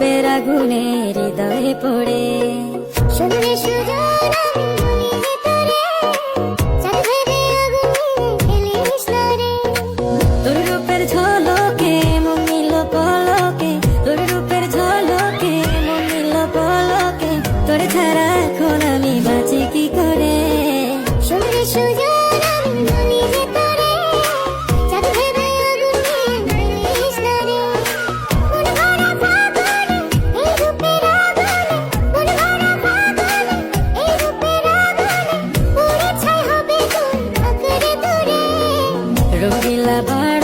পাপের আগুনে হৃদয়ে পড়ে। শুনে সুজন তোর। রূপের ঝলকে মমিল পলকে। তোর রূপের ঝলকে মমিল পলকে। তোর ছাড়া এখন আমি বাঁচি Pero que la barra